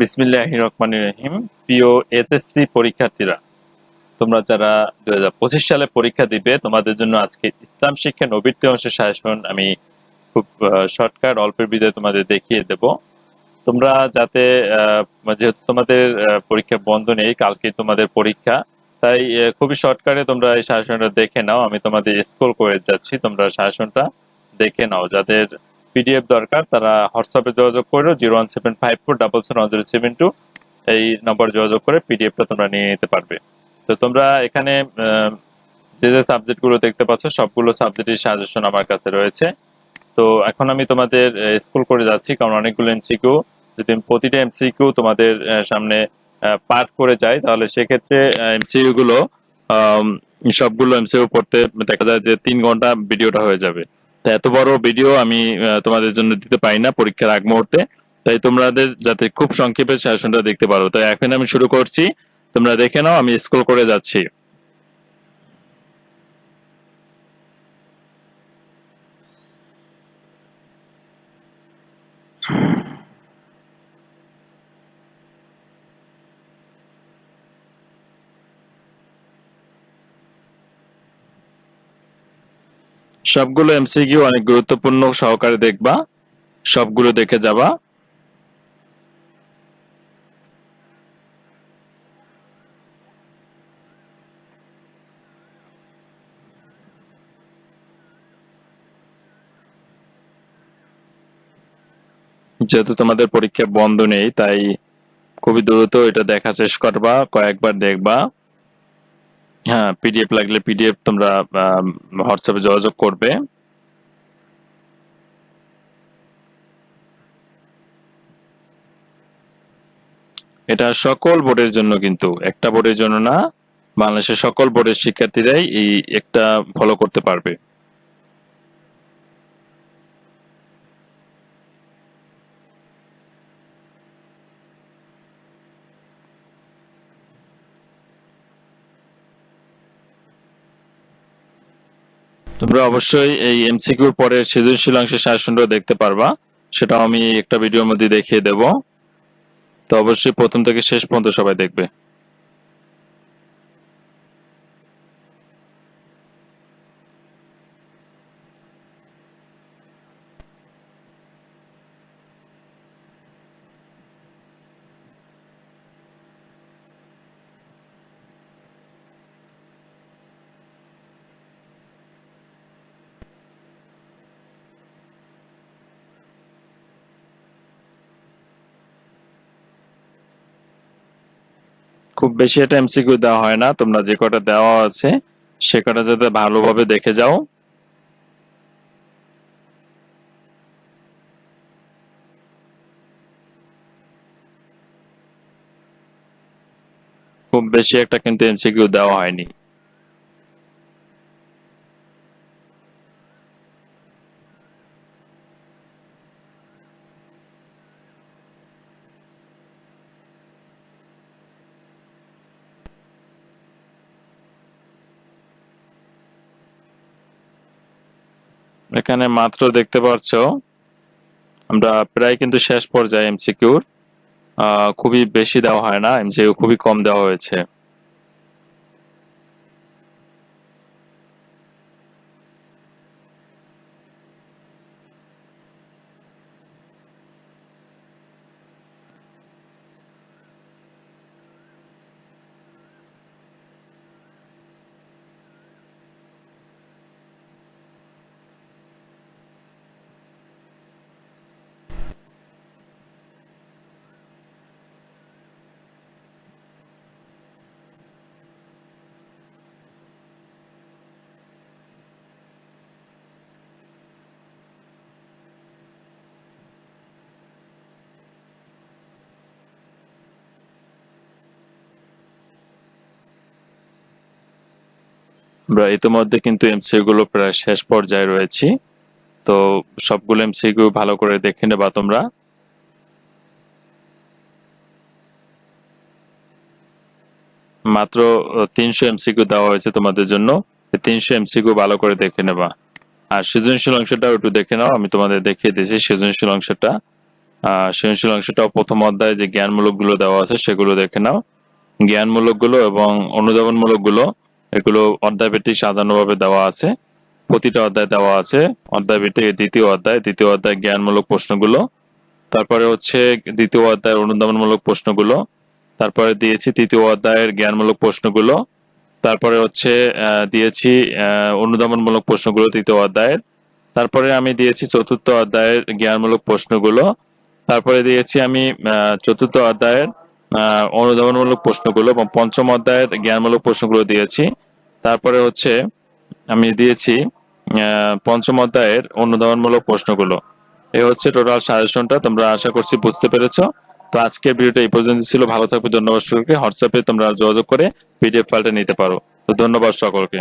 বিসমিল্লাহ রহমান রহিম। প্রিয় এসএসসি পরীক্ষার্থীরা, তোমরা যারা দু হাজার পঁচিশ সালে পরীক্ষা দিবে, তোমাদের জন্য আজকে ইসলাম শিক্ষা নবীর্তি অংশের সাজেশন আমি খুব শর্টকাট অল্পের বিদে তোমাদের দেখিয়ে দেব। তোমরা যাতে যেহেতু তোমাদের পরীক্ষা বন্ধ নেই, কালকে তোমাদের পরীক্ষা, তাই খুবই শর্টকাটে তোমরা এই সাজেশনটা দেখে নাও। আমি তোমাদের স্ক্রল করে যাচ্ছি, তোমরা সাজেশনটা দেখে নাও। যাদের পিডিএফ দরকার, তারা হোয়াটসঅ্যাপে যোগাযোগ করো zero one seven five four double seven zero seven two এই নম্বর যোগাযোগ করে পিডিএফটা তোমরা নিয়ে নিতে পারবে। তো তোমরা এখানে যে যে সাবজেক্টগুলো দেখতে পাচ্ছ, সবগুলো সাবজেক্টের সাজেশন আমার কাছে রয়েছে। তো এখন আমি তোমাদের স্কুল করে যাচ্ছি, কারণ অনেকগুলো এমসিকিউ যদি প্রতিটা এমসিকিউ তোমাদের সামনে পাঠ করে যাই তাহলে সেক্ষেত্রে এমসিকিউ গুলো সবগুলো এমসিকিউ পড়তে দেখা যায় যে তিন ঘণ্টা ভিডিওটা হয়ে যাবে। এত বড় ভিডিও আমি তোমাদের জন্য দিতে পারি না পরীক্ষার আগ মুহূর্তে। তাই তোমাদের যাতে খুব সংক্ষেপে সেশনটা দেখতে পারো। তাই এখন আমি শুরু করছি। তোমরা দেখে নাও, আমি স্কুল করে যাচ্ছি। সবগুলো এমসিকিউ অনেক গুরুত্বপূর্ণ সহকারে দেখবা। সবগুলো দেখে যাবা। যেহেতু তোমাদের পরীক্ষা বন্ধ নেই, তাই খুবই দ্রুত এটা দেখা শেষ করবা, কয়েকবার দেখবা। হ্যাঁ পিডিএফ লাগলে পিডিএফ তোমরা হোয়াটসঅ্যাপে যোগাযোগ করবে। এটা সকল বোর্ডের জন্য কিন্তু, একটা বোর্ডের জন্য না, বাংলাদেশের সকল বোর্ডের শিক্ষার্থীরাই এই একটা ফলো করতে পারবে। তোমরা অবশ্যই এই এমসিকিউর পরে সৃজনশীল অংশের সাজেশনটা দেখতে পারবা। সেটা আমি একটা ভিডিওর মধ্যে দেখিয়ে দেব। তো অবশ্যই প্রথম থেকে শেষ পর্যন্ত সবাই দেখবে। খুব বেশি এটা এমসিকিউ দেওয়া হয় না। তোমরা যে কটা দেওয়া আছে, সে কটা যাতে ভালোভাবে দেখে যাও। খুব বেশি একটা কিন্তু এমসিকিউ দেওয়া হয়নি। এখানে মাত্র দেখতে পাচ্ছ আমরা প্রায় কিন্তু শেষ পর্যায়ে এমসিকিউর খুবই বেশি দেওয়া হয় না এমসিকিউ খুবই কম দেওয়া হয়েছে। আমরা ইতিমধ্যে কিন্তু এমসিকিউ গুলো প্রায় শেষ পর্যায়ে রয়েছি। তো সবগুলো এমসিকিউ ভালো করে দেখে নেবা তোমরা। মাত্র তিনশো এমসিকিউ দেওয়া হয়েছে তোমাদের জন্য। তিনশো এমসিকিউ ভালো করে দেখে নেবা। আর সৃজনশীল অংশটাও একটু দেখে নাও, আমি তোমাদের দেখিয়ে দিয়েছি সৃজনশীল অংশটা। সৃজনশীল অংশটাও প্রথম অধ্যায়ে যে জ্ঞানমূলকগুলো দেওয়া আছে সেগুলো দেখে নাও। জ্ঞানমূলকগুলো এবং অনুধাবনমূলকগুলো এগুলো অধ্যায় ভিত্তিক সাধারণভাবে দেওয়া আছে। প্রতিটা অধ্যায় দেওয়া আছে। অধ্যায় ভিত্তিক এই দ্বিতীয় অধ্যায়। দ্বিতীয় অধ্যায় জ্ঞানমূলক প্রশ্নগুলো। তারপরে হচ্ছে দ্বিতীয় অধ্যায়ের অনুদানমূলক প্রশ্নগুলো। তারপরে দিয়েছি তৃতীয় অধ্যায়ের জ্ঞানমূলক প্রশ্নগুলো। তারপরে হচ্ছে দিয়েছি আহ, অনুধাবনমূলক প্রশ্নগুলো তৃতীয় অধ্যায়ের। তারপরে আমি দিয়েছি চতুর্থ অধ্যায়ের জ্ঞানমূলক প্রশ্নগুলো। তারপরে দিয়েছি আমি চতুর্থ অধ্যায়ের অনুধাবনমূলক প্রশ্নগুলো এবং পঞ্চম অধ্যায়ের জ্ঞানমূলক প্রশ্নগুলো দিয়েছি। তারপরে হচ্ছে আমি দিয়েছি পঞ্চম অধ্যায়ের অনুধাবনমূলক প্রশ্নগুলো। এ হচ্ছে টোটাল সাজেশনটা তোমরা আশা করছি বুঝতে পেরেছ। তো আজকের ভিডিওটা এই পর্যন্ত ছিল। ভালো থাকবে, ধন্যবাদ সকলকে। হোয়াটসঅ্যাপে তোমরা যোগাযোগ করে পিডিএফ ফাইলটা নিতে পারো। তো ধন্যবাদ সকলকে।